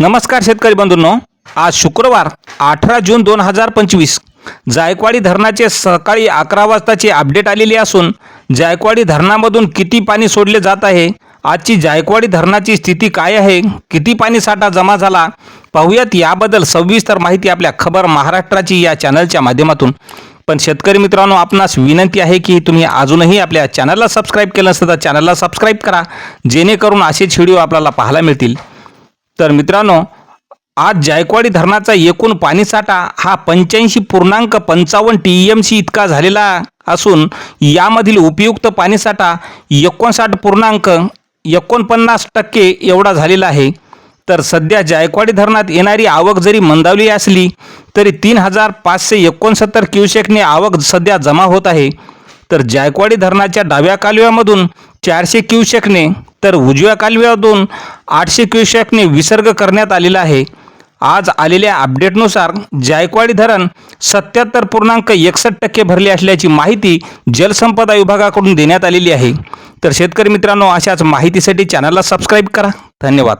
नमस्कार शेतकरी बंधूंनो. आज शुक्रवार अठरा जून दोन हजार पंचवीस. जायकवाडी धरणाचे सकाळी अकरा वाजताची अपडेट आलेली असून जायकवाडी धरणामधून किती पाणी सोडले जात आहे? आजची जायकवाडी धरणाची स्थिती काय आहे? किती पाणी साठा जमा झाला? पाहूयात याबद्दल सविस्तर माहिती आपल्या खबर महाराष्ट्राची या चॅनलच्या माध्यमातून. पण शेतकरी मित्रांनो आपणास विनंती आहे की तुम्ही अजूनही आपल्या चॅनलला सबस्क्राईब केलं नसतं तर चॅनलला सबस्क्राईब करा. जेणेकरून असेच व्हिडिओ आपल्याला पाहायला मिळतील. तर मित्रांनो आज जायकवाडी धरणाचा एकूण पाणीसाठा हा पंच्याऐंशी पूर्णांक पंचावन्न टी एम सी इतका झालेला असून यामधील उपयुक्त पाणीसाठा एकोणसाठ पूर्णांक एकोणपन्नास टक्के एवढा झालेला आहे. तर सध्या जायकवाडी धरणात येणारी आवक जरी मंदावली असली तरी तीन हजार पाचशे एकोणसत्तर क्युसेकने आवक सध्या जमा होत आहे. तर जायकवाडी धरणाच्या डाव्या कालव्यामधून चारशे क्युसेकने तर उजव्या कालव्यातून आठशे क्युसेकने विसर्ग करण्यात आलेला आहे. आज आलेल्या अपडेटनुसार जायकवाडी धरण सत्याहत्तर पूर्णांक एकसष्ट टक्के भरले असल्याची माहिती जलसंपदा विभागाकडून देण्यात आलेली आहे. तर शेतकरी मित्रांनो अशाच माहितीसाठी चॅनलला सबस्क्राईब करा. धन्यवाद.